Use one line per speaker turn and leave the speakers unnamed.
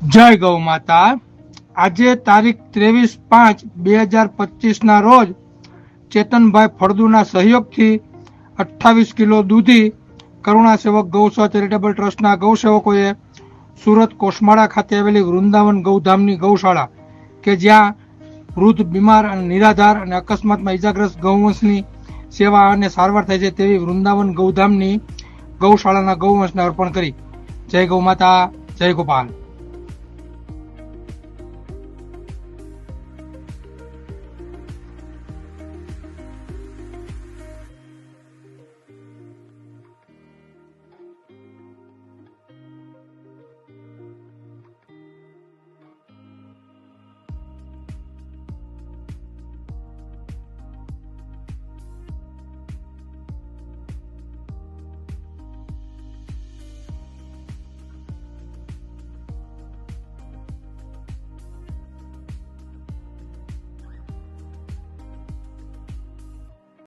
જય ગૌ માતા. આજે તારીખ ત્રેવીસ પાંચ બે હજાર પચીસના રોજ ચેતનભાઈ ફળદુના સહયોગથી અઠ્ઠાવીસ કિલો દૂધી કરુણા સેવક ગૌસ્વ ચેરિટેબલ ટ્રસ્ટના ગૌસેવકોએ સુરત કોસમાળા ખાતે આવેલી વૃંદાવન ગૌધામની ગૌશાળા કે જ્યાં વૃદ્ધ, બીમાર અને નિરાધાર અને અકસ્માતમાં ઇજાગ્રસ્ત ગૌવંશની સેવા અને સારવાર થાય છે તેવી વૃંદાવન ગૌધામની ગૌશાળાના ગૌવંશને અર્પણ કરી. જય ગૌ માતા, જય ગોપાલ.